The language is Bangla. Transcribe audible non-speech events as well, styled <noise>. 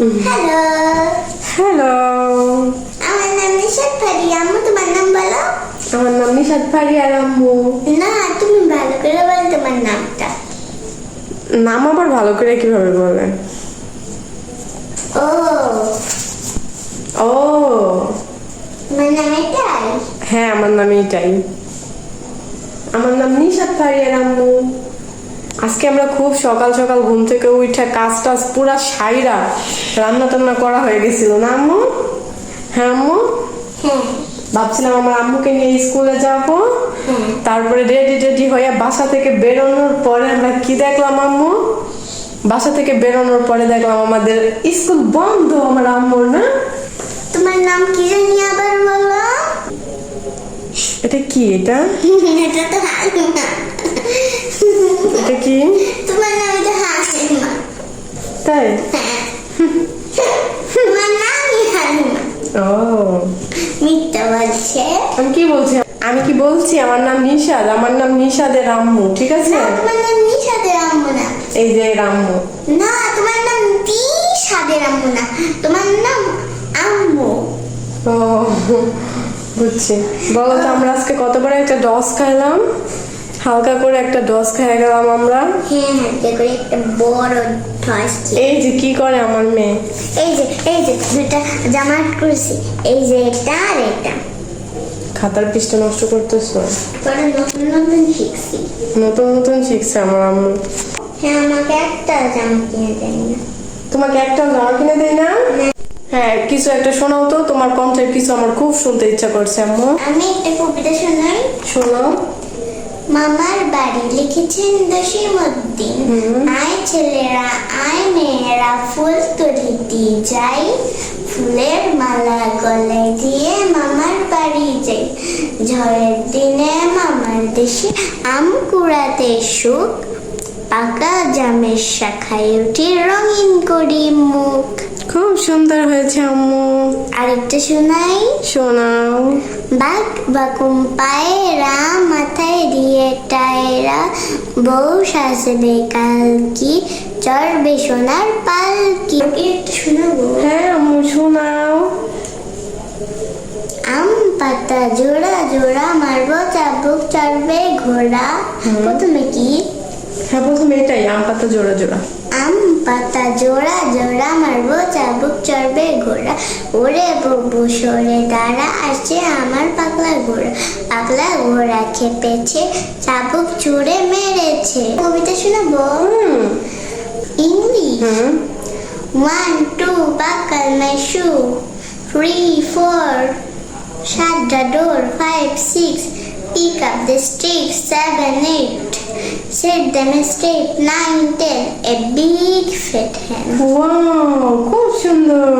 হ্যালো হ্যালো আমার নাম নিশাদ ফারি। আম্মু তোমার নাম বলো? আমার নাম নিশাদ ফারি আর আম্মু। না তুমি ভালো করে বলো তোমার নামটা। নাম আবার ভালো করে কীভাবে বলেন ও। ও। তোমার নাম এটাই? হ্যাঁ আমার নাম এইটাই আমার নাম নিশাদ ফারি আর আম্মু। আজকে আমরা খুব সকাল সকাল ঘুম থেকে উঠে কাজ টাজ পুরা সাইরা রান্না টান্না করা হয়ে গেছিল। না আম্মু? হ্যাঁ আম্মু? ভাবছিলাম আমার আম্মুকে নিয়ে স্কুলে যাব। তারপরে রেডি রেডি হয়ে বাসা থেকে বেরোনোর পরে আমরা কি দেখলাম আম্মু? বাসা থেকে বেরোনোর পরে দেখলাম আমাদের স্কুল বন্ধ আমার আম্মুর না? তোমার নাম কি জানি আবার বলো? এটা কি এটা? <laughs> এটা তো এটা কি? তোমার নাম এটা হালিমা তাই? হ্যাঁ। তোমার নামই হালিমা ও। মিথ্যা বলছে। আমি কি বলছি? আমি কি বলছি? আমার নাম নিশাদ। আমার নাম নিশাদের আম্মু ঠিক আছে? তোমার নাম নিশাদের আম্মু না। এই যে এর আম্মু। না তোমার নাম সাদের আম্মু না। তোমার নাম আম্মু। ও বুঝছি। বলো তো আমরা আজকে কত বড় একটা ডস খাইলাম? হালকা করে একটা ডস খেয়ে গেলাম আমরা। হ্যাঁ হ্যাঁ করে একটা বড় ঠস এই যে কি করে আমার মেয়ে? এই যে এই যে দুটা জামা করেছি। এই যে এটা আর এটা খাতার পৃষ্ঠা নষ্ট করতেছো? পরে নতুন নতুন শিখছি। নতুন নতুন শিখছে আমার আম্মু। হ্যাঁ আমাকে একটা জামা কিনে দেয় না। তোমাকে একটা জামা কিনে দেয় না? হ্যাঁ। কিছু একটা শোনাও তো তোমার কণ্ঠের কিছু আমার খুব শুনতে ইচ্ছা করছে আম্মু। আমি একটা কবিতা শোনাই। শোনাও মামার বাড়ি লিখেছেন দশীমুদ্দিন। আয় ছেলেরা আয় মেয়েরা ফুল তুলিতে যাই। ফুলের মালা গলে দিয়ে মামার বাড়ি যাই। ঝড়ের দিনে মামার দেশে আম কুড়াতে সুখ পাকা জামের শাখায় উঠে রঙিন করি মুখ। খুব সুন্দর হয়েছে আম্মু। আরেকটা শোনাই? শোনাও। বাঘ বাকুম পায়রা মাথায় দিয়ে টায়রা বউ সাজবে কালকি চড়বে সোনার পালকি। একটু শোনাবো? হ্যাঁ আম্মু শোনাও। আম পাতা জোড়া জোড়া মারবো চাবুক চড়বে ঘোড়া। প্রথমে কি? হ্যাঁ প্রথমে এটাই আম পাতা জোড়া জোড়া। আম পাতা জোড়া জোড়া মারবো চাবুক চড়বে ঘোড়া। ওরে বুবু সরে দাঁড়া আসছে আমার পাগলা ঘোড়া। পাগলা ঘোড়া খেপেছে চাবুক চুড়ে মেরেছে। কবিতা শোনাবো? English? One two buckle my shoe three four shut door five six pick up the the seven eight Sid demonstrate 9, 10, a big fit hand. Wow, খুব সুন্দর